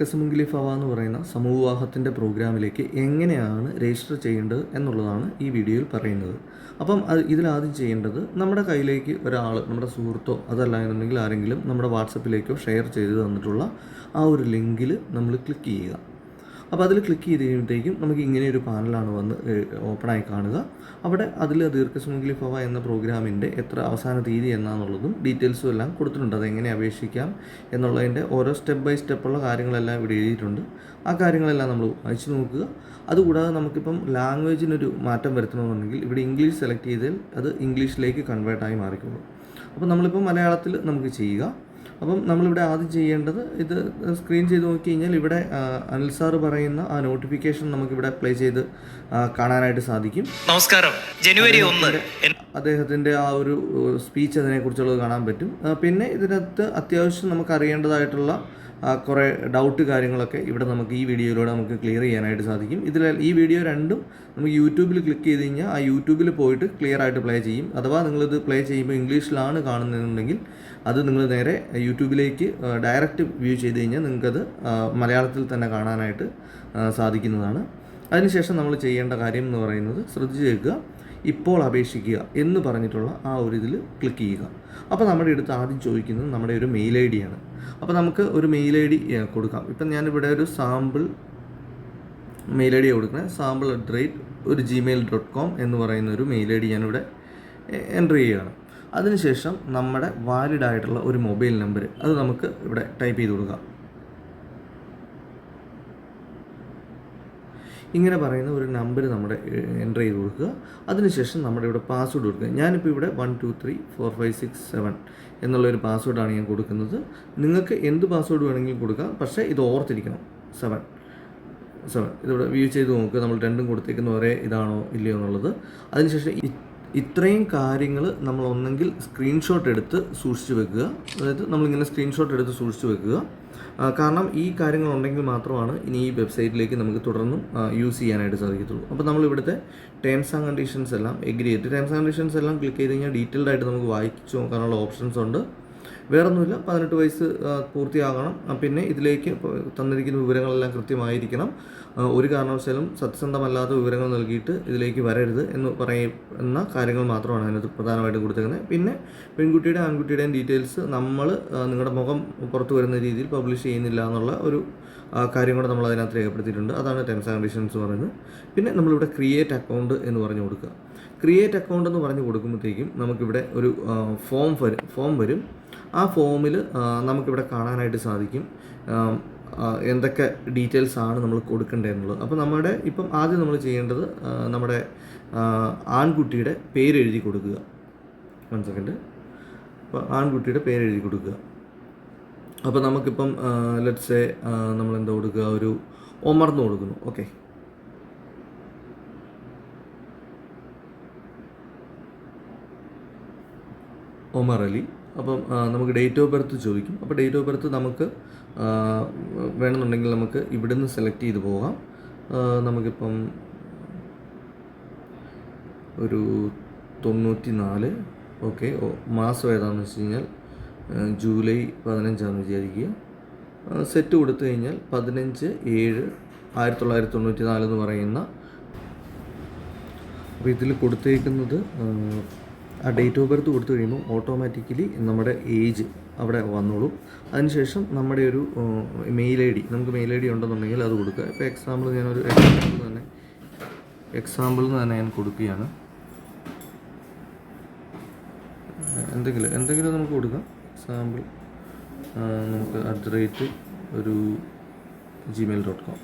ദീർഘസുമംഗലി ഫവ എന്ന് പറയുന്ന സമൂഹവാഹത്തിന്റെ പ്രോഗ്രാമിലേക്ക് എങ്ങനെയാണ് രജിസ്റ്റർ ചെയ്യേണ്ടത് എന്നുള്ളതാണ് ഈ വീഡിയോയിൽ പറയുന്നത്. അപ്പം അത് ഇതിലാദ്യം ചെയ്യേണ്ടത് നമ്മുടെ കയ്യിലേക്ക് ഒരാൾ നമ്മുടെ സുഹൃത്തോ അതല്ല എന്നുണ്ടെങ്കിൽ ആരെങ്കിലും നമ്മുടെ വാട്സപ്പിലേക്കോ ഷെയർ ചെയ്ത് തന്നിട്ടുള്ള ആ ഒരു ലിങ്കിൽ നമ്മൾ ക്ലിക്ക് ചെയ്യുക. അപ്പോൾ അതിൽ ക്ലിക്ക് ചെയ്ത് കഴിയുമ്പോഴത്തേക്കും നമുക്ക് ഇങ്ങനെ ഒരു പാനലാണ് വന്ന് ഓപ്പണായി കാണുക. അവിടെ അതിൽ ദീർഘസുമംഗലി ഭവ എന്ന പ്രോഗ്രാമിന്റെ എത്ര അവസാന തീയതി എന്നാന്നുള്ളതും ഡീറ്റെയിൽസും എല്ലാം കൊടുത്തിട്ടുണ്ട്. അതെങ്ങനെ അപേക്ഷിക്കാം എന്നുള്ളതിന്റെ ഓരോ സ്റ്റെപ്പ് ബൈ സ്റ്റെപ്പുള്ള കാര്യങ്ങളെല്ലാം ഇവിടെ എഴുതിയിട്ടുണ്ട്. ആ കാര്യങ്ങളെല്ലാം നമ്മൾ വായിച്ചു നോക്കുക. അതുകൂടാതെ നമുക്കിപ്പം ലാംഗ്വേജിനൊരു മാറ്റം വരുത്തണമെന്നുണ്ടെങ്കിൽ ഇവിടെ ഇംഗ്ലീഷ് സെലക്ട് ചെയ്താൽ അത് ഇംഗ്ലീഷിലേക്ക് കൺവേർട്ടായി മാറിക്കോളും. അപ്പോൾ നമ്മളിപ്പോൾ മലയാളത്തിൽ നമുക്ക് ചെയ്യുക. അപ്പം നമ്മളിവിടെ ആദ്യം ചെയ്യേണ്ടത് ഇത് സ്ക്രീൻ ചെയ്ത് നോക്കി കഴിഞ്ഞാൽ ഇവിടെ അനിൽ സാറ് പറയുന്ന ആ നോട്ടിഫിക്കേഷൻ നമുക്കിവിടെ അപ്ലൈ ചെയ്ത് കാണാനായിട്ട് സാധിക്കും. നമസ്കാരം. ജനുവരി ഒന്ന്. അദ്ദേഹത്തിന്റെ ആ ഒരു സ്പീച്ച് അതിനെക്കുറിച്ചുള്ളത് കാണാൻ പറ്റും. പിന്നെ ഇതിനകത്ത് അത്യാവശ്യം നമുക്ക് അറിയേണ്ടതായിട്ടുള്ള കുറേ ഡൗട്ട് കാര്യങ്ങളൊക്കെ ഇവിടെ നമുക്ക് ഈ വീഡിയോയിലൂടെ നമുക്ക് ക്ലിയർ ചെയ്യാനായിട്ട് സാധിക്കും. ഇതിൽ ഈ വീഡിയോ രണ്ടും നമുക്ക് യൂട്യൂബിൽ ക്ലിക്ക് ചെയ്ത് കഴിഞ്ഞാൽ ആ യൂട്യൂബിൽ പോയിട്ട് ക്ലിയർ ആയിട്ട് പ്ലേ ചെയ്യും. അഥവാ നിങ്ങളിത് പ്ലേ ചെയ്യുമ്പോൾ ഇംഗ്ലീഷിലാണ് കാണുന്നതെന്നുണ്ടെങ്കിൽ അത് നിങ്ങൾ നേരെ യൂട്യൂബിലേക്ക് ഡയറക്റ്റ് വ്യൂ ചെയ്ത് കഴിഞ്ഞാൽ നിങ്ങൾക്കത് മലയാളത്തിൽ തന്നെ കാണാനായിട്ട് സാധിക്കുന്നതാണ്. അതിനുശേഷം നമ്മൾ ചെയ്യേണ്ട കാര്യം എന്ന് പറയുന്നത് ശ്രദ്ധിച്ച് കേൾക്കുക ഇപ്പോൾ അപേക്ഷിക്കുക എന്ന് പറഞ്ഞിട്ടുള്ള ആ ഒരു ഇതിൽ ക്ലിക്ക് ചെയ്യുക. അപ്പോൾ നമ്മുടെ അടുത്ത് ആദ്യം ചോദിക്കുന്നത് നമ്മുടെ ഒരു മെയിൽ ഐ ഡിയാണ് അപ്പോൾ നമുക്ക് ഒരു മെയിൽ ഐ ഡി കൊടുക്കാം. ഇപ്പം ഞാനിവിടെ ഒരു സാമ്പിൾ മെയിൽ ഐ ഡി കൊടുക്കുന്നത് സാമ്പിൾ അറ്റ് റേറ്റ് ഒരു ജിമെയിൽ ഡോട്ട് കോം എന്ന് പറയുന്ന ഒരു മെയിൽ ഐ ഡി ഞാനിവിടെ എന്റർ ചെയ്യുകയാണ്. അതിനുശേഷം നമ്മുടെ വാലിഡ് ആയിട്ടുള്ള ഒരു മൊബൈൽ നമ്പർ അത് നമുക്ക് ഇവിടെ ടൈപ്പ് ചെയ്ത് കൊടുക്കാം. ഇങ്ങനെ പറയുന്ന ഒരു നമ്പർ നമ്മുടെ എന്റർ ചെയ്ത് കൊടുക്കുക. അതിനുശേഷം നമ്മുടെ ഇവിടെ പാസ്വേഡ് കൊടുക്കുക. ഞാനിപ്പോൾ ഇവിടെ one two three four five six seven എന്നുള്ളൊരു പാസ്വേഡാണ് ഞാൻ കൊടുക്കുന്നത്. നിങ്ങൾക്ക് എന്ത് പാസ്വേഡ് വേണമെങ്കിലും കൊടുക്കാം. പക്ഷേ ഇത് ഓർത്തിരിക്കണം. സെവൻ സെവൻ ഇതിവിടെ വ്യൂ ചെയ്ത് നോക്കുക നമ്മൾ രണ്ടും കൊടുത്തേക്കുന്ന ഒരേ ഇതാണോ ഇല്ലയോ എന്നുള്ളത്. അതിനുശേഷം ഇത്രയും കാര്യങ്ങൾ നമ്മൾ ഒന്നെങ്കിൽ സ്ക്രീൻഷോട്ട് എടുത്ത് സൂക്ഷിച്ചു വെക്കുക. അതായത് നമ്മളിങ്ങനെ സ്ക്രീൻഷോട്ട് എടുത്ത് സൂക്ഷിച്ചു വെക്കുക. കാരണം ഈ കാര്യങ്ങൾ ഉണ്ടെങ്കിൽ മാത്രമാണ് ഇനി ഈ വെബ്സൈറ്റിലേക്ക് നമുക്ക് തുടർന്നും യൂസ് ചെയ്യാനായിട്ട് സാധിക്കത്തുള്ളൂ. അപ്പോൾ നമ്മൾ ഇവിടുത്തെ ടേംസ് ആൻഡ് കണ്ടീഷൻസ് എല്ലാം എഗ്രി ചെയ്തിട്ട് ടേംസ് ആൻഡ് കണ്ടീഷൻസ് എല്ലാം ക്ലിക്ക് ചെയ്ത് കഴിഞ്ഞാൽ ഡീറ്റെയിൽഡ് ആയിട്ട് നമുക്ക് വായിച്ചു നോക്കാനുള്ള ഓപ്ഷൻസ് ഉണ്ട്. വേറൊന്നുമില്ല. പതിനെട്ട് വയസ്സ് പൂർത്തിയാകണം. പിന്നെ ഇതിലേക്ക് തന്നിരിക്കുന്ന വിവരങ്ങളെല്ലാം കൃത്യമായിരിക്കണം. ഒരു കാരണവശാലും സത്യസന്ധമല്ലാത്ത വിവരങ്ങൾ നൽകിയിട്ട് ഇതിലേക്ക് വരരുത് എന്ന് പറയുന്ന കാര്യങ്ങൾ മാത്രമാണ് അതിനകത്ത് പ്രധാനമായിട്ടും കൊടുത്തേക്കുന്നത്. പിന്നെ പെൺകുട്ടിയുടെ ആൺകുട്ടിയുടെയും ഡീറ്റെയിൽസ് നമ്മൾ നിങ്ങളുടെ മുഖം പുറത്തു വരുന്ന രീതിയിൽ പബ്ലിഷ് ചെയ്യുന്നില്ല എന്നുള്ള ഒരു കാര്യം കൂടെ നമ്മൾ അതിനകത്ത് രേഖപ്പെടുത്തിയിട്ടുണ്ട്. അതാണ് ടെൻസ് ആൻഡ് പറയുന്നത്. പിന്നെ നമ്മളിവിടെ ക്രിയേറ്റ് അക്കൗണ്ട് എന്ന് പറഞ്ഞു കൊടുക്കുക. ക്രിയേറ്റ് അക്കൗണ്ട് എന്ന് പറഞ്ഞു കൊടുക്കുമ്പോഴത്തേക്കും നമുക്കിവിടെ ഒരു ഫോം വരും. ഫോം വരും. ആ ഫോമിൽ നമുക്കിവിടെ കാണാനായിട്ട് സാധിക്കും. എന്തൊക്കെ ഡീറ്റെയിൽസ് ആണ് നമ്മൾ കൊടുക്കേണ്ടതെന്നുള്ളത്. അപ്പോൾ നമ്മുടെ ഇപ്പം ആദ്യം നമ്മൾ ചെയ്യേണ്ടത് നമ്മുടെ ആൺകുട്ടിയുടെ പേര് എഴുതി കൊടുക്കുക. വൺ സെക്കൻഡ് അപ്പോൾ ആൺകുട്ടിയുടെ പേര് എഴുതി കൊടുക്കുക. അപ്പോൾ നമുക്കിപ്പം ലെറ്റ്സേ നമ്മൾ എന്താ കൊടുക്കുക? ഒരു ഒമർന്ന് കൊടുക്കുന്നു. ഓക്കെ ഒമർ അലി. അപ്പം നമുക്ക് ഡേറ്റ് ഓഫ് ബർത്ത് ചോദിക്കും. അപ്പോൾ ഡേറ്റ് ഓഫ് ബർത്ത് നമുക്ക് വേണമെന്നുണ്ടെങ്കിൽ നമുക്ക് ഇവിടുന്ന് സെലക്ട് ചെയ്ത് പോകാം. നമുക്കിപ്പം ഒരു തൊണ്ണൂറ്റി നാല് ഓക്കെ മാസം ഏതാണെന്ന് വെച്ച് കഴിഞ്ഞാൽ ജൂലൈ പതിനഞ്ചാണെന്ന് വിചാരിക്കുക. സെറ്റ് കൊടുത്തു കഴിഞ്ഞാൽ പതിനഞ്ച് ഏഴ് ആയിരത്തി തൊള്ളായിരത്തി തൊണ്ണൂറ്റി നാല് എന്ന് പറയുന്ന അപ്പോൾ ഇതിൽ കൊടുത്തേക്കുന്നത് ആ, ഡേറ്റ് ഓഫ് ബർത്ത് കൊടുത്തു കഴിയുമ്പോൾ ഓട്ടോമാറ്റിക്കലി നമ്മുടെ ഏജ് അവിടെ വന്നോളും. അതിനുശേഷം നമ്മുടെ ഒരു മെയിൽ ഐ ഡി നമുക്ക് മെയിൽ ഐ ഡി ഉണ്ടെന്നുണ്ടെങ്കിൽ അത് കൊടുക്കുക. ഇപ്പോൾ എക്സാമ്പിൾ ഞാനൊരു എക്സാമ്പിൾ തന്നെ എക്സാമ്പിൾ തന്നെ ഞാൻ കൊടുക്കുകയാണ്. എന്തെങ്കിലും എന്തെങ്കിലും നമുക്ക് കൊടുക്കാം. എക്സാമ്പിൾ നമുക്ക് അറ്റ് ദ റേറ്റ് ഒരു ജിമെയിൽ ഡോട്ട് കോം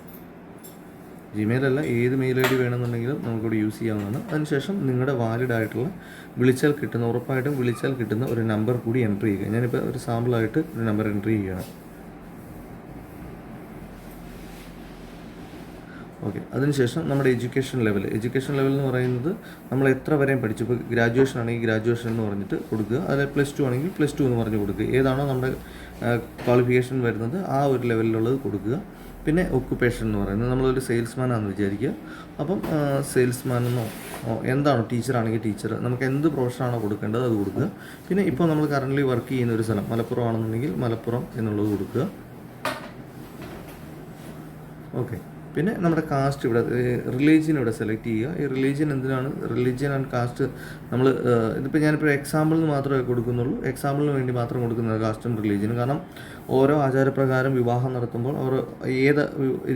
ജിമെയിൽ അല്ല ഏത് മെയിൽ ഐ ഡി വേണമെന്നുണ്ടെങ്കിലും നമുക്കിവിടെ യൂസ് ചെയ്യാവുന്നതാണ്. അതിനുശേഷം നിങ്ങളുടെ വാലിഡ് ആയിട്ടുള്ള വിളിച്ചാൽ കിട്ടുന്ന ഉറപ്പായിട്ടും വിളിച്ചാൽ കിട്ടുന്ന ഒരു നമ്പർ കൂടി എന്റർ ചെയ്യുക. ഞാനിപ്പോൾ ഒരു സാമ്പിളായിട്ട് ഒരു നമ്പർ എന്റർ ചെയ്യുകയാണ്. ഓക്കെ അതിനുശേഷം നമ്മുടെ എഡ്യൂക്കേഷൻ ലെവൽ എഡ്യൂക്കേഷൻ ലെവൽ എന്ന് പറയുന്നത് നമ്മൾ എത്ര വരെയും പഠിച്ചു. ഇപ്പോൾ ഗ്രാജുവേഷൻ ആണെങ്കിൽ ഗ്രാജുവേഷൻ എന്ന് പറഞ്ഞിട്ട് കൊടുക്കുക. അതായത് പ്ലസ് ടു ആണെങ്കിൽ പ്ലസ് ടു എന്ന് പറഞ്ഞ് കൊടുക്കുക. ഏതാണോ നമ്മുടെ ക്വാളിഫിക്കേഷൻ വരുന്നത് ആ ഒരു ലെവലിലുള്ളത് കൊടുക്കുക. പിന്നെ ഒക്കുപ്പേഷൻ എന്ന് പറയുന്നത്. നമ്മളൊരു സെയിൽസ്മാൻ ആണെന്ന് വിചാരിക്കുക. അപ്പം സെയിൽസ്മാൻ എന്നോ എന്താണോ ടീച്ചറാണെങ്കിൽ ടീച്ചർ നമുക്ക് എന്ത് പ്രൊഫഷനാണോ കൊടുക്കേണ്ടത് അത് കൊടുക്കുക. പിന്നെ ഇപ്പോൾ നമ്മൾ കറന്റ്ലി വർക്ക് ചെയ്യുന്ന ഒരു സ്ഥലം മലപ്പുറം ആണെന്നുണ്ടെങ്കിൽ മലപ്പുറം എന്നുള്ളത് കൊടുക്കുക. ഓക്കെ പിന്നെ നമ്മുടെ കാസ്റ്റ് ഇവിടെ റിലീജിയൻ ഇവിടെ സെലക്ട് ചെയ്യുക. ഈ റിലീജിയൻ എന്തിനാണ്? റിലീജിയൻ ആൻഡ് കാസ്റ്റ് നമ്മൾ ഇതിപ്പോൾ ഞാനിപ്പോൾ എക്സാമ്പിളിന് മാത്രമേ കൊടുക്കുന്നുള്ളൂ. എക്സാമ്പിളിന് വേണ്ടി മാത്രം കൊടുക്കുന്നത് കാസ്റ്റും റിലീജിയനും കാരണം ഓരോ ആചാരപ്രകാരം വിവാഹം നടത്തുമ്പോൾ അവർ ഏത്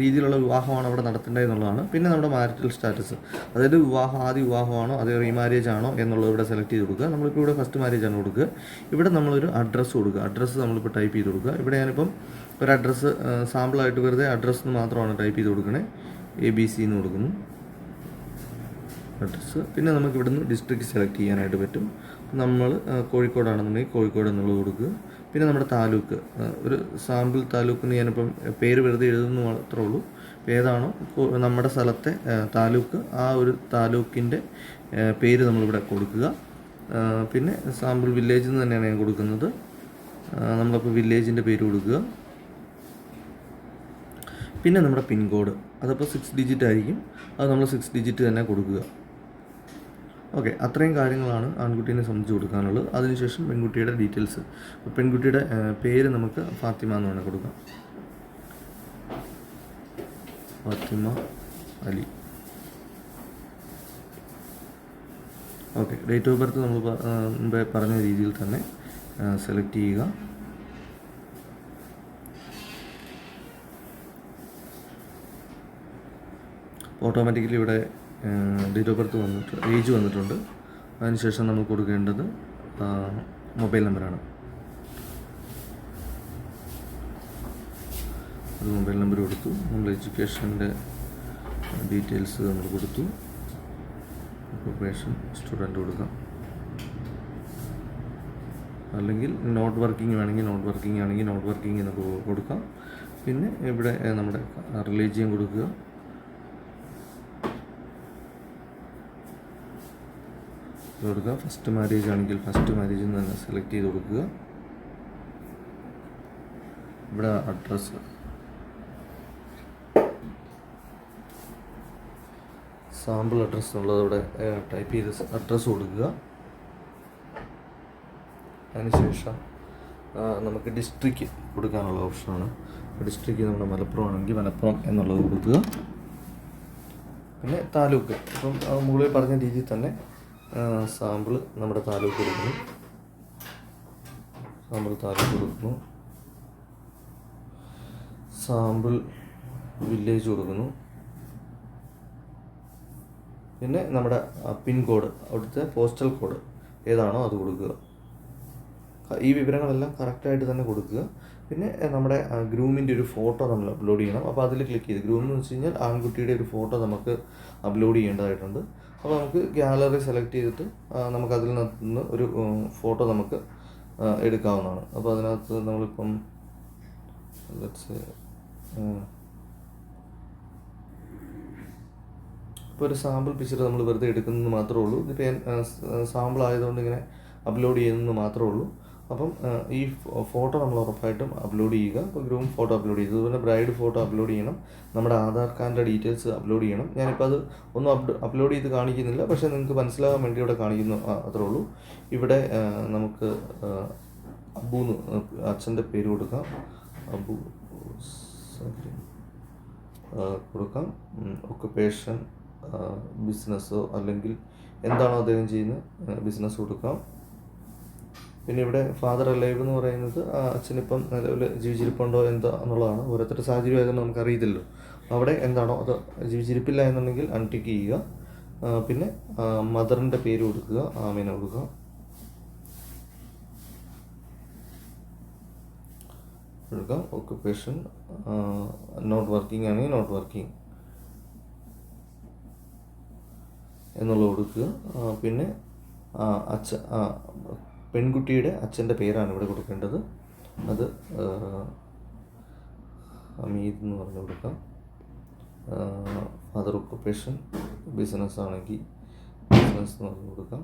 രീതിയിലുള്ള വിവാഹമാണ് അവിടെ നടത്തേണ്ടത് എന്നുള്ളതാണ്. പിന്നെ നമ്മുടെ മാരിറ്റൽ സ്റ്റാറ്റസ് അതായത് വിവാഹം ആദ്യ വിവാഹമാണോ അതോ റീമാരേജ് ആണോ എന്നുള്ളത് ഇവിടെ സെലക്ട് ചെയ്ത് കൊടുക്കുക. നമ്മളിപ്പോൾ ഇവിടെ ഫസ്റ്റ് മാരേജ് ആണ് കൊടുക്കുക. ഇവിടെ നമ്മളൊരു അഡ്രസ്സ് കൊടുക്കുക. അഡ്രസ്സ് നമ്മളിപ്പോൾ ടൈപ്പ് ചെയ്ത് കൊടുക്കുക. ഇവിടെ ഞാനിപ്പം ഒരു അഡ്രസ്സ് സാമ്പിളായിട്ട് വെറുതെ അഡ്രസ്സ് മാത്രമാണ് ടൈപ്പ് ചെയ്ത് കൊടുക്കണേ. എ ബി സി എന്ന് കൊടുക്കുന്നു. അഡ്രസ്സ് പിന്നെ നമുക്ക് ഇവിടുന്ന് ഡിസ്ട്രിക്ട് സെലക്ട് ചെയ്യാനായിട്ട് പറ്റും. നമ്മൾ കോഴിക്കോടാണെന്നുണ്ടെങ്കിൽ കോഴിക്കോട് എന്നുള്ളത് കൊടുക്കുക. പിന്നെ നമ്മുടെ താലൂക്ക്. ഒരു സാമ്പിൾ താലൂക്ക് എന്ന് ഞാനിപ്പം പേര് വെറുതെ എഴുതുന്നു മാത്രമേ ഉള്ളൂ. ഏതാണോ നമ്മുടെ സ്ഥലത്തെ താലൂക്ക് ആ ഒരു താലൂക്കിന്റെ പേര് നമ്മളിവിടെ കൊടുക്കുക. പിന്നെ സാമ്പിൾ വില്ലേജ് എന്ന് തന്നെയാണ് ഞാൻ കൊടുക്കുന്നത്. നമ്മളിപ്പോൾ വില്ലേജിന്റെ പേര് കൊടുക്കുക. പിന്നെ നമ്മുടെ പിൻകോഡ്. അതപ്പോൾ സിക്സ് ഡിജിറ്റ് ആയിരിക്കും. അത് നമ്മൾ സിക്സ് ഡിജിറ്റ് തന്നെ കൊടുക്കുക. ഓക്കെ അത്രയും കാര്യങ്ങളാണ് ആൺകുട്ടീനെ സംബന്ധിച്ച് കൊടുക്കാനുള്ളത്. അതിനുശേഷം പെൺകുട്ടിയുടെ ഡീറ്റെയിൽസ്. പെൺകുട്ടിയുടെ പേര് നമുക്ക് ഫാത്തിമ എന്ന് വേണമെങ്കിൽ കൊടുക്കാം. Fathima Ali. Okay date of birth നമ്മൾ മുമ്പേ പറഞ്ഞ രീതിയിൽ തന്നെ സെലക്ട് ചെയ്യുക. ഓട്ടോമാറ്റിക്കലി ഇവിടെ ഡേറ്റ് ഓഫ് ബർത്ത് വന്നിട്ട് ഏജ് വന്നിട്ടുണ്ട്. അതിനുശേഷം നമ്മൾ കൊടുക്കേണ്ടത് മൊബൈൽ നമ്പറാണ്. അത് മൊബൈൽ നമ്പർ കൊടുത്തു. നമ്മൾ എഡ്യൂക്കേഷന്റെ ഡീറ്റെയിൽസ് നമ്മൾ കൊടുത്തു. ഒക്കുപേഷൻ സ്റ്റുഡന്റ് കൊടുക്കാം. അല്ലെങ്കിൽ നോട്ട് വർക്കിംഗ് വേണമെങ്കിൽ നോട്ട് വർക്കിംഗ് ആണെങ്കിൽ നോട്ട് വർക്കിംഗ് എന്ന് കൊടുക്കാം. പിന്നെ ഇവിടെ നമ്മുടെ റിലീജിയം കൊടുക്കുക. കൊടുക്കുക. ഫസ്റ്റ് മാരേജ് ആണെങ്കിൽ ഫസ്റ്റ് മാരേജ് എന്ന് തന്നെ സെലക്ട് ചെയ്ത് കൊടുക്കുക. ഇവിടെ അഡ്രസ്സ് സാമ്പിൾ അഡ്രസ്സ് എന്നുള്ളത് ഇവിടെ ടൈപ്പ് ചെയ്ത് അഡ്രസ്സ് കൊടുക്കുക. അതിനുശേഷം നമുക്ക് ഡിസ്ട്രിക്റ്റ് കൊടുക്കാനുള്ള ഓപ്ഷനാണ് ഡിസ്ട്രിക്റ്റ് നമ്മുടെ മലപ്പുറം ആണെങ്കിൽ മലപ്പുറം എന്നുള്ളത് കൊടുക്കുക. പിന്നെ താലൂക്ക്. ഇപ്പം മുകളിൽ പറഞ്ഞ രീതിയിൽ തന്നെ സാമ്പിൾ നമ്മുടെ താലൂക്ക് കൊടുക്കുന്നു. സാമ്പിൾ താലൂക്ക് കൊടുക്കുന്നു. സാമ്പിൾ വില്ലേജ് കൊടുക്കുന്നു. പിന്നെ നമ്മുടെ പിൻകോഡ് അവിടുത്തെ പോസ്റ്റൽ കോഡ് ഏതാണോ അത് കൊടുക്കുക. ഈ വിവരങ്ങളെല്ലാം കറക്റ്റായിട്ട് തന്നെ കൊടുക്കുക. പിന്നെ നമ്മുടെ ഗ്രൂമിന്റെ ഒരു ഫോട്ടോ നമ്മൾ അപ്ലോഡ് ചെയ്യണം. അപ്പോൾ അതിൽ ക്ലിക്ക് ചെയ്ത് ഗ്രൂം എന്ന് വെച്ച് കഴിഞ്ഞാൽ ആൺകുട്ടിയുടെ ഒരു ഫോട്ടോ നമുക്ക് അപ്ലോഡ് ചെയ്യേണ്ടതായിട്ടുണ്ട്. അപ്പോൾ നമുക്ക് ഗ്യാലറി സെലക്ട് ചെയ്തിട്ട് നമുക്ക് അതിൽ നിന്ന് ഒരു ഫോട്ടോ നമുക്ക് എടുക്കാവുന്നതാണ്. അപ്പോൾ അതിനകത്ത് നമ്മളിപ്പം ലെറ്റ്സ് ഇപ്പോൾ ഒരു സാമ്പിൾ പിക്ചർ നമ്മൾ വെറുതെ എടുക്കുന്നത് മാത്രമേ ഉള്ളൂ. ഇതിപ്പോൾ സാമ്പിൾ ആയതുകൊണ്ട് ഇങ്ങനെ അപ്ലോഡ് ചെയ്യുന്നത് മാത്രമേ ഉള്ളൂ. അപ്പം ഈ ഫോട്ടോ നമ്മൾ ഉറപ്പായിട്ടും അപ്ലോഡ് ചെയ്യുക. അപ്പോൾ ഗ്രൂം ഫോട്ടോ അപ്ലോഡ് ചെയ്തു അതുപോലെ ബ്രൈഡ് ഫോട്ടോ അപ്ലോഡ് ചെയ്യണം. നമ്മുടെ ആധാർ കാർഡിന്റെ ഡീറ്റെയിൽസ് അപ്ലോഡ് ചെയ്യണം. ഞാനിപ്പോൾ അത് ഒന്നും അപ് അപ്ലോഡ് ചെയ്ത് കാണിക്കുന്നില്ല. പക്ഷേ നിങ്ങൾക്ക് മനസ്സിലാകാൻ വേണ്ടി ഇവിടെ കാണിക്കുന്നു അത്രേ ഉള്ളൂ. ഇവിടെ നമുക്ക് ആ, അബു എന്ന് അച്ഛന്റെ പേര് കൊടുക്കാം. അബു കൊടുക്കാം. ഒക്കുപേഷൻ ബിസിനസ്സോ അല്ലെങ്കിൽ എന്താണോ അദ്ദേഹം ചെയ്യുന്നത് ബിസിനസ് കൊടുക്കാം. പിന്നെ ഇവിടെ ഫാദർ അലൈവ് എന്ന് പറയുന്നത് ആ അച്ഛനിപ്പം നിലവിൽ ജീവിച്ചിരിപ്പുണ്ടോ എന്താ എന്നുള്ളതാണ്. ഓരോരുത്തരുടെ സാഹചര്യം ആയതുകൊണ്ട് നമുക്ക് അറിയത്തില്ലല്ലോ അവിടെ എന്താണോ അത് ജീവിച്ചിരിപ്പില്ല എന്നുണ്ടെങ്കിൽ അൺടിക്ക് ചെയ്യുക. പിന്നെ മദറിന്റെ പേര് കൊടുക്കുക. ആമീന കൊടുക്കുക. എടുക്കാം ഓക്കുപ്പേഷൻ നോട്ട് വർക്കിംഗ് ആണെങ്കിൽ നോട്ട് വർക്കിംഗ് എന്നുള്ളത് കൊടുക്കുക. പിന്നെ അച്ഛ പെൺകുട്ടിയുടെ അച്ഛന്റെ പേരാണ് ഇവിടെ കൊടുക്കേണ്ടത്. അത് അമീദ് എന്ന് പറഞ്ഞു കൊടുക്കാം. ഫാദർ ഒക്കുപ്പേഷൻ ബിസിനസ് ആണെങ്കിൽ ബിസിനസ് എന്ന് പറഞ്ഞു കൊടുക്കാം.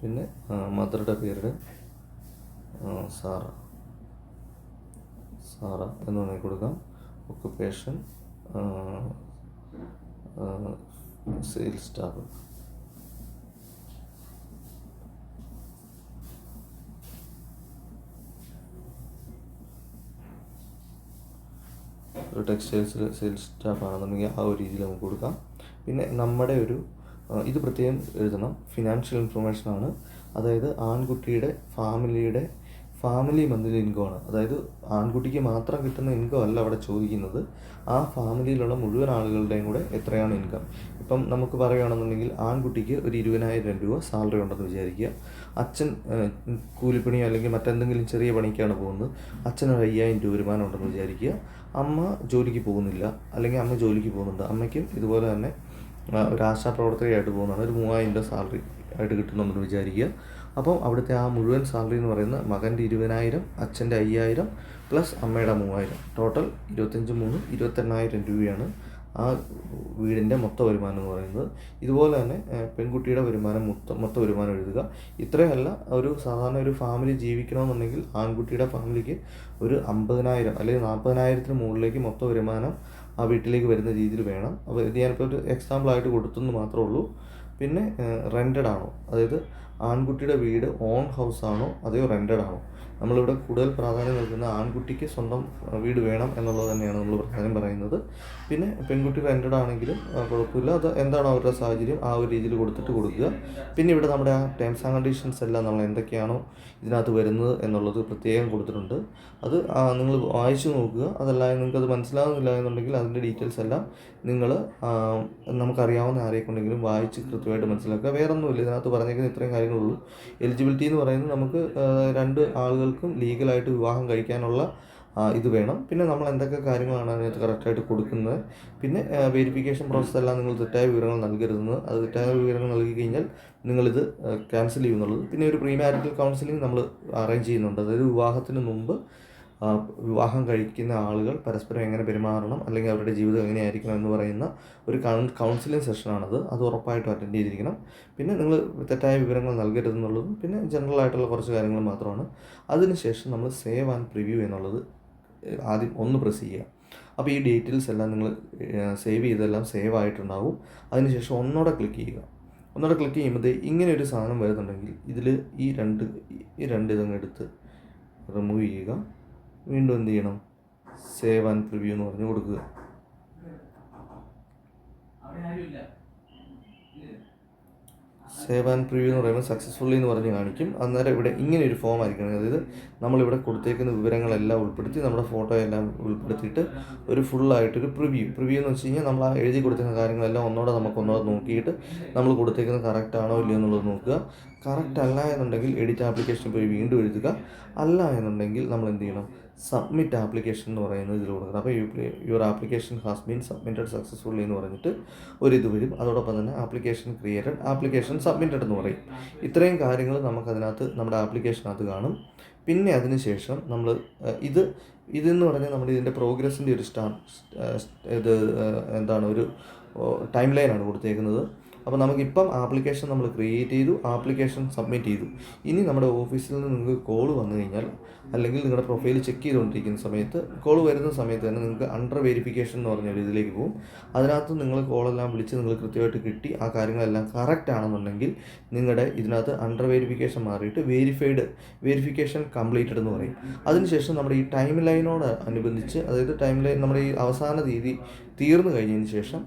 പിന്നെ മദറുടെ പേരുടെ സാറ സാറ എന്ന് പറഞ്ഞു കൊടുക്കാം. Occupation sales staff. ഒരു ടെക്സ്റ്റൈൽസിൽ സെയിൽസ് സ്റ്റാഫ് ആണെന്നുണ്ടെങ്കിൽ ആ ഒരു രീതിയിൽ നമുക്ക് കൊടുക്കാം. പിന്നെ നമ്മുടെ ഒരു ഇത് പ്രത്യേകം എഴുതണം. ഫിനാൻഷ്യൽ ഇൻഫർമേഷൻ ആണ്. അതായത് ആൺകുട്ടിയുടെ ഫാമിലിയുടെ ഫാമിലി മന്ത്ലി ഇൻകം ആണ്. അതായത് ആൺകുട്ടിക്ക് മാത്രം കിട്ടുന്ന ഇൻകം അല്ല അവിടെ ചോദിക്കുന്നത്. ആ ഫാമിലിയിലുള്ള മുഴുവൻ ആളുകളുടെയും കൂടെ എത്രയാണ് ഇൻകം ഇപ്പം നമുക്ക് പറയുകയാണെന്നുണ്ടെങ്കിൽ ആൺകുട്ടിക്ക് ഒരു ഇരുപതിനായിരം രൂപ സാലറി ഉണ്ടെന്ന് വിചാരിക്കുക. അച്ഛൻ കൂലിപ്പണിയോ കൂലിപ്പണി അല്ലെങ്കിൽ മറ്റെന്തെങ്കിലും ചെറിയ പണിക്കാണ് പോകുന്നത്. അച്ഛന് ഒരു അയ്യായിരം രൂപ വരുമാനം ഉണ്ടെന്ന് വിചാരിക്കുക. അമ്മ ജോലിക്ക് പോകുന്നില്ല. അല്ലെങ്കിൽ അമ്മ ജോലിക്ക് പോകുന്നുണ്ട്. അമ്മയ്ക്കും ഇതുപോലെ തന്നെ ഒരു ആശാപ്രവർത്തകയായിട്ട് പോകുന്നതാണ്. ഒരു മൂവായിരം രൂപ സാലറി ആയിട്ട് കിട്ടുന്നുണ്ടെന്ന് വിചാരിക്കുക. അപ്പം അവിടുത്തെ ആ മുഴുവൻ സാലറി എന്ന് പറയുന്നത് മകന്റെ ഇരുപതിനായിരം അച്ഛന്റെ അയ്യായിരം പ്ലസ് അമ്മയുടെ മൂവായിരം. ടോട്ടൽ ഇരുപത്തഞ്ച് മൂന്ന് ഇരുപത്തെണ്ണായിരം രൂപയാണ് ആ വീടിന്റെ മൊത്ത വരുമാനം എന്ന് പറയുന്നത്. ഇതുപോലെ തന്നെ പെൺകുട്ടിയുടെ വരുമാനം മൊത്ത മൊത്ത വരുമാനം എഴുതുക. ഇത്രയല്ല ഒരു സാധാരണ ഒരു ഫാമിലി ജീവിക്കണമെന്നുണ്ടെങ്കിൽ ആൺകുട്ടിയുടെ ഫാമിലിക്ക് ഒരു അമ്പതിനായിരം അല്ലെങ്കിൽ നാൽപ്പതിനായിരത്തിന് മുകളിലേക്ക് മൊത്ത വരുമാനം ആ വീട്ടിലേക്ക് വരുന്ന രീതിയിൽ വേണം. അപ്പോൾ ഇത് ഞാനിപ്പോൾ ഒരു എക്സാമ്പിൾ ആയിട്ട് കൊടുത്തെന്ന് മാത്രമേ ഉള്ളൂ. പിന്നെ റെന്റഡ് ആണോ? അതായത് ആൺകുട്ടിയുടെ വീട് ഓൺ ഹൗസ് ആണോ അതെയോ റെന്റഡ് ആണോ? നമ്മളിവിടെ കൂടുതൽ പ്രാധാന്യം നൽകുന്ന ആൺകുട്ടിക്ക് സ്വന്തം വീട് വേണം എന്നുള്ളത് തന്നെയാണ് നമ്മൾ പ്രാധാന്യം പറയുന്നത്. പിന്നെ പെൺകുട്ടി റെന്റഡ് ആണെങ്കിലും കുഴപ്പമില്ല. അത് എന്താണോ അവരുടെ സാഹചര്യം? ആ ഒരു രീതിയിൽ കൊടുത്തിട്ട് കൊടുക്കുക. പിന്നെ ഇവിടെ നമ്മുടെ ആ ടേംസ് ആൻഡ് കണ്ടീഷൻസ് എല്ലാം നമ്മൾ എന്തൊക്കെയാണോ ഇതിനകത്ത് വരുന്നത് എന്നുള്ളത് പ്രത്യേകം കൊടുത്തിട്ടുണ്ട്. അത് നിങ്ങൾ വായിച്ചു നോക്കുക. അതല്ല നിങ്ങൾക്കത് മനസ്സിലാകുന്നില്ല എന്നുണ്ടെങ്കിൽ അതിന്റെ ഡീറ്റെയിൽസ് എല്ലാം നിങ്ങൾ നമുക്കറിയാവുന്ന ആരെക്കൊണ്ടെങ്കിലും വായിച്ച് കൃത്യമായിട്ട് മനസ്സിലാക്കുക. വേറൊന്നുമില്ല. ഇതിനകത്ത് പറഞ്ഞേക്കുന്ന ഇത്രയും കാര്യങ്ങളുള്ളൂ എലിജിബിലിറ്റി എന്ന് പറയുന്നത് നമുക്ക് രണ്ട് രണ്ട് ആളുകൾക്കും ലീഗലായിട്ട് വിവാഹം കഴിക്കാനുള്ള ഇത് വേണം. പിന്നെ നമ്മൾ എന്തൊക്കെ കാര്യങ്ങളാണ് അതിനകത്ത് കറക്റ്റായിട്ട് കൊടുക്കുന്നത്? പിന്നെ വെരിഫിക്കേഷൻ പ്രോസസ്സ് എല്ലാം നിങ്ങൾ തെറ്റായ വിവരങ്ങൾ നൽകരുതെന്ന്. അത് തെറ്റായ വിവരങ്ങൾ നൽകി കഴിഞ്ഞാൽ നിങ്ങളിത് ക്യാൻസൽ ചെയ്യുന്നുള്ളത്. പിന്നെ ഒരു പ്രീ മാരിറ്റൽ കൗൺസിലിംഗ് നമ്മൾ അറേഞ്ച് ചെയ്യുന്നുണ്ട്. അതായത് വിവാഹത്തിന് മുമ്പ് വിവാഹം കഴിക്കുന്ന ആളുകൾ പരസ്പരം എങ്ങനെ പെരുമാറണം അല്ലെങ്കിൽ അവരുടെ ജീവിതം എങ്ങനെയായിരിക്കണം എന്ന് പറയുന്ന ഒരു കൗൺസിലിംഗ് സെഷനാണത് അത് ഉറപ്പായിട്ടും അറ്റൻഡ് ചെയ്തിരിക്കണം. പിന്നെ നിങ്ങൾ തെറ്റായ വിവരങ്ങൾ നൽകരുതെന്നുള്ളതും പിന്നെ ജനറൽ ആയിട്ടുള്ള കുറച്ച് കാര്യങ്ങൾ മാത്രമാണ്. അതിനുശേഷം നമ്മൾ സേവ് ആൻഡ് പ്രിവ്യൂ എന്നുള്ളത് ആദ്യം ഒന്ന് പ്രസ് ചെയ്യുക. അപ്പോൾ ഈ ഡീറ്റെയിൽസ് എല്ലാം നിങ്ങൾ സേവ് ചെയ്തെല്ലാം സേവ് ആയിട്ടുണ്ടാവും. അതിനുശേഷം ഒന്നോടെ ക്ലിക്ക് ചെയ്യുക. ഒന്നോടെ ക്ലിക്ക് ചെയ്യുമ്പോൾ ഇങ്ങനെ ഒരു സാധനം വരുന്നുണ്ടെങ്കിൽ ഇതിൽ ഈ രണ്ട് ഈ രണ്ട് ഇതങ്ങ് എടുത്ത് റിമൂവ് ചെയ്യുക. വീണ്ടും എന്ത് ചെയ്യണം? സേവ് ആൻഡ് പ്രിവ്യൂ എന്ന് പറഞ്ഞു കൊടുക്കുക. സേവ് ആൻഡ് പ്രിവ്യൂ എന്ന് പറയുമ്പോൾ സക്സസ്ഫുള്ളി എന്ന് പറഞ്ഞ് കാണിക്കും. അന്നേരം ഇവിടെ ഇങ്ങനെ ഒരു ഫോം ആയിരിക്കണം. അതായത് നമ്മളിവിടെ കൊടുത്തേക്കുന്ന വിവരങ്ങളെല്ലാം ഉൾപ്പെടുത്തി നമ്മുടെ ഫോട്ടോ എല്ലാം ഉൾപ്പെടുത്തിയിട്ട് ഒരു ഫുള്ളായിട്ടൊരു പ്രിവ്യൂ പ്രിവ്യൂ എന്ന് വെച്ച് കഴിഞ്ഞാൽ നമ്മൾ ആ എഴുതി കൊടുത്തേക്കുന്ന കാര്യങ്ങളെല്ലാം ഒന്നോടെ നമുക്ക് ഒന്നോടെ നോക്കിയിട്ട് നമ്മൾ കൊടുത്തേക്കുന്നത് കറക്റ്റ് ആണോ ഇല്ലയോ എന്നുള്ളത് നോക്കുക. കറക്റ്റ് അല്ല എന്നുണ്ടെങ്കിൽ എഡിറ്റ് ആപ്ലിക്കേഷൻ പോയി വീണ്ടും എഴുതുക. അല്ല എന്നുണ്ടെങ്കിൽ നമ്മൾ എന്ത് ചെയ്യണം? സബ്മിറ്റ് ആപ്ലിക്കേഷൻ എന്ന് പറയുന്നത് ഇതിൽ കൊടുക്കണം അപ്പോൾ your application has been submitted successfully എന്ന് പറഞ്ഞിട്ട് ഒരു ഇത് വരും. അതോടൊപ്പം തന്നെ ആപ്ലിക്കേഷൻ ക്രിയേറ്റഡ് ആപ്ലിക്കേഷൻ സബ്മിറ്റഡ് എന്ന് പറയും. ഇത്രയും കാര്യങ്ങൾ നമുക്കതിനകത്ത് നമ്മുടെ ആപ്ലിക്കേഷനകത്ത് കാണും. പിന്നെ അതിന് ശേഷം നമ്മൾ ഇത് ഇതെന്ന് പറഞ്ഞാൽ നമ്മുടെ ഇതിന്റെ പ്രോഗ്രസിന്റെ ഒരു സ്റ്റാ ഇത് എന്താണ് ഒരു ടൈം ലൈനാണ് കൊടുത്തേക്കുന്നത്. അപ്പോൾ നമുക്കിപ്പം ആപ്ലിക്കേഷൻ നമ്മൾ ക്രിയേറ്റ് ചെയ്തു ആപ്ലിക്കേഷൻ സബ്മിറ്റ് ചെയ്തു. ഇനി നമ്മുടെ ഓഫീസിൽ നിന്ന് നിങ്ങൾക്ക് കോൾ വന്നു കഴിഞ്ഞാൽ അല്ലെങ്കിൽ നിങ്ങളുടെ പ്രൊഫൈൽ ചെക്ക് ചെയ്തുകൊണ്ടിരിക്കുന്ന സമയത്ത് കോൾ വരുന്ന സമയത്ത് തന്നെ നിങ്ങൾക്ക് അണ്ടർ വെരിഫിക്കേഷൻ എന്ന് പറഞ്ഞ ഒരു ഇതിലേക്ക് പോകും. അതിനകത്ത് നിങ്ങൾ കോളെല്ലാം വിളിച്ച് നിങ്ങൾ കൃത്യമായിട്ട് കിട്ടി ആ കാര്യങ്ങളെല്ലാം കറക്റ്റ് ആണെന്നുണ്ടെങ്കിൽ നിങ്ങളുടെ ഇതിനകത്ത് അണ്ടർ വെരിഫിക്കേഷൻ മാറിയിട്ട് വെരിഫൈഡ് വെരിഫിക്കേഷൻ കംപ്ലീറ്റഡ് എന്ന് പറയും. അതിനുശേഷം നമ്മുടെ ഈ ടൈം ലൈനോട് അനുബന്ധിച്ച് അതായത് ടൈം ലൈൻ നമ്മുടെ ഈ അവസാന തീയതി തീർന്നു കഴിഞ്ഞതിന് ശേഷം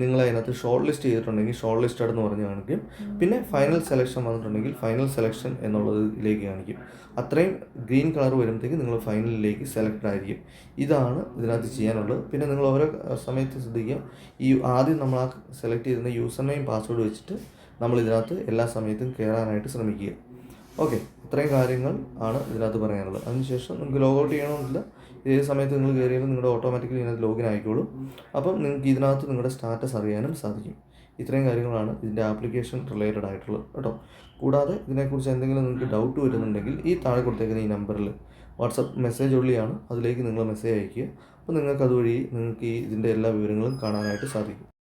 നിങ്ങൾ അതിനകത്ത് ഷോർട്ട് ലിസ്റ്റ് ചെയ്തിട്ടുണ്ടെങ്കിൽ ഷോർട്ട് ലിസ്റ്റഡ് എന്ന് പറഞ്ഞ് കാണിക്കും. പിന്നെ ഫൈനൽ സെലക്ഷൻ വന്നിട്ടുണ്ടെങ്കിൽ ഫൈനൽ സെലക്ഷൻ എന്നുള്ളതിലേക്ക് കാണിക്കും. അത്രയും ഗ്രീൻ കളർ വരുമ്പോഴത്തേക്ക് നിങ്ങൾ ഫൈനലിലേക്ക് സെലക്ട് ആയിരിക്കും. ഇതാണ് ഇതിനകത്ത് ചെയ്യാനുള്ളത്. പിന്നെ നിങ്ങൾ ഓരോ സമയത്ത് ശ്രദ്ധിക്കുക. ഈ ആദ്യം നമ്മൾ ആ സെലക്ട് ചെയ്തിരുന്ന യൂസർ നെയിം പാസ്വേഡ് വെച്ചിട്ട് നമ്മൾ ഇതിനകത്ത് എല്ലാ സമയത്തും കയറാനായിട്ട് ശ്രമിക്കുക. ഓക്കെ ഇത്രയും കാര്യങ്ങൾ ആണ് ഇതിനകത്ത് പറയാനുള്ളത്. അതിനുശേഷം നിങ്ങൾക്ക് ലോഗ് ഔട്ട് ചെയ്യണമെന്നില്ല. ഏത് സമയത്ത് നിങ്ങൾ കയറിയാലും നിങ്ങളുടെ ഓട്ടോമാറ്റിക്കലി ഇതിനകത്ത് ലോഗിൻ ആയിക്കോളും. അപ്പം നിങ്ങൾക്ക് ഇതിനകത്ത് നിങ്ങളുടെ സ്റ്റാറ്റസ് അറിയാനും സാധിക്കും. ഇത്രയും കാര്യങ്ങളാണ് ഇതിന്റെ ആപ്ലിക്കേഷൻ റിലേറ്റഡ് ആയിട്ടുള്ളത് കേട്ടോ. കൂടാതെ ഇതിനെക്കുറിച്ച് എന്തെങ്കിലും നിങ്ങൾക്ക് ഡൗട്ട് വരുന്നുണ്ടെങ്കിൽ ഈ താഴെ കൊടുത്തേക്കുന്ന ഈ നമ്പറിൽ വാട്സപ്പ് മെസ്സേജ് ഉള്ളിയാണ് അതിലേക്ക് നിങ്ങൾ മെസ്സേജ് അയയ്ക്കുക. അപ്പോൾ നിങ്ങൾക്ക് അതുവഴി നിങ്ങൾക്ക് ഈ ഇതിന്റെ എല്ലാ വിവരങ്ങളും കാണാനായിട്ട് സാധിക്കും.